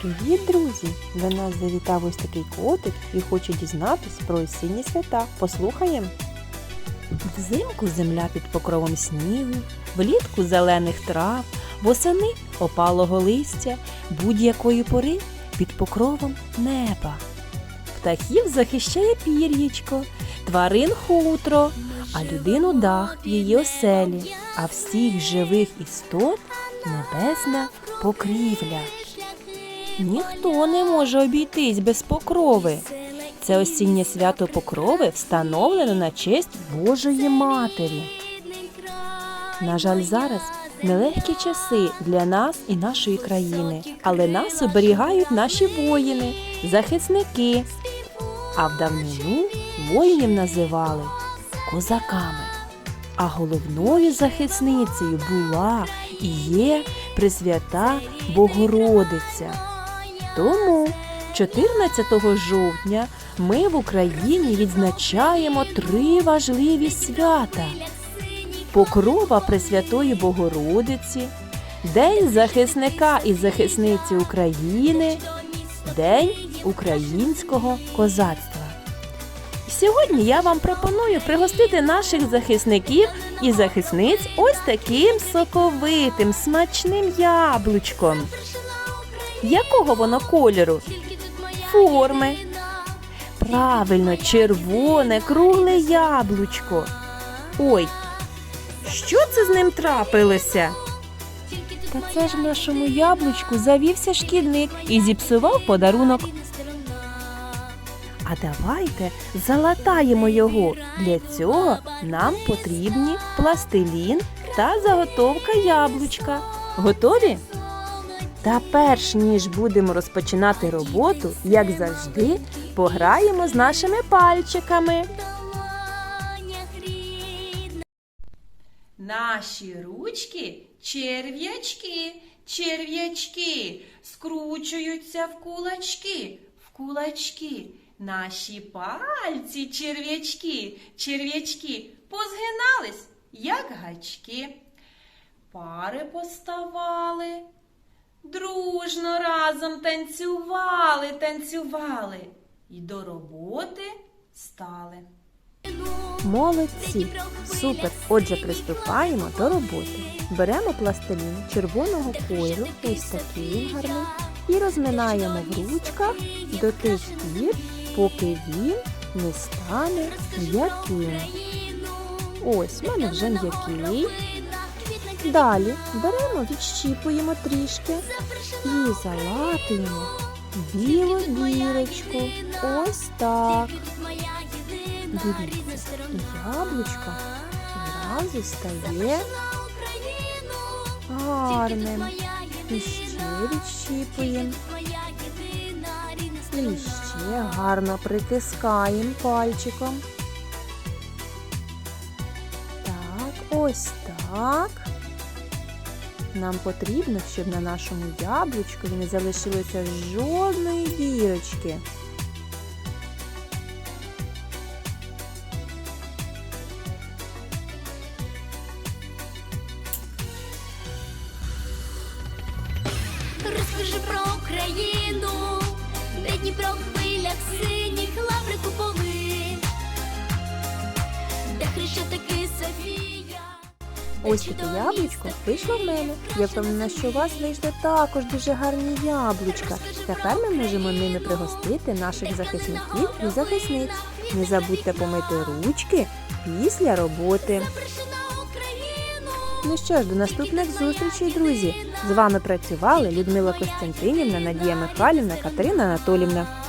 Привіт, друзі! До нас завітав ось такий котик і хоче дізнатись про осінні свята. Послухаємо. Взимку земля під покровом снігу, влітку зелених трав, восени опалого листя, будь-якої пори під покровом неба. Птахів захищає пір'ячко, тварин хутро, а людину дах її оселі, а всіх живих істот небесна покрівля. Ніхто не може обійтись без покрови. Це осіннє свято покрови встановлено на честь Божої Матері. На жаль, зараз нелегкі часи для нас і нашої країни, але нас оберігають наші воїни, захисники. А в давнину воїнів називали козаками. А головною захисницею була і є Пресвята Богородиця. Тому 14 жовтня ми в Україні відзначаємо три важливі свята: Покрова Пресвятої Богородиці, День захисника і захисниці України, День українського козацтва. Сьогодні я вам пропоную пригостити наших захисників і захисниць ось таким соковитим, смачним яблучком. Якого воно кольору? Форми. Правильно, червоне, кругле яблучко. Ой, що це з ним трапилося? Та це ж нашому яблучку завівся шкідник і зіпсував подарунок. А давайте залатаємо його. Для цього нам потрібні пластилін та заготовка яблучка. Готові? Та перш ніж будемо розпочинати роботу, як завжди, пограємо з нашими пальчиками. Наші ручки черв'ячки, черв'ячки, скручуються в кулачки, в кулачки. Наші пальці черв'ячки, черв'ячки позгинались, як гачки. Пари поставали, дружно разом танцювали, танцювали і до роботи стали. Молодці! Супер! Отже, приступаємо до роботи. Беремо пластилін червоного кольору, ось такий гарний, і розминаємо в ручках до тих пір, поки він не стане м'яким. Ось, в мене вже м'який. Далі беремо, відщіпуємо трішки і залатуємо білу дірочку. Ось так. Дивіться, яблучко одразу стає гарним. І ще відщіпуємо. І ще гарно притискаємо пальчиком. Так, ось так. Нам потрібно, щоб на нашому яблучку не залишилося жодної дірочки. Розкажи про Україну, Ось таке яблучко вийшло в мене. Я впевнена, що у вас вийшли також дуже гарні яблучка. Тепер ми можемо ними пригостити наших захисників і захисниць. Не забудьте помити ручки після роботи. Ну що ж, до наступних зустрічей, друзі! З вами працювали Людмила Костянтинівна, Надія Михайлівна, Катерина Анатолівна.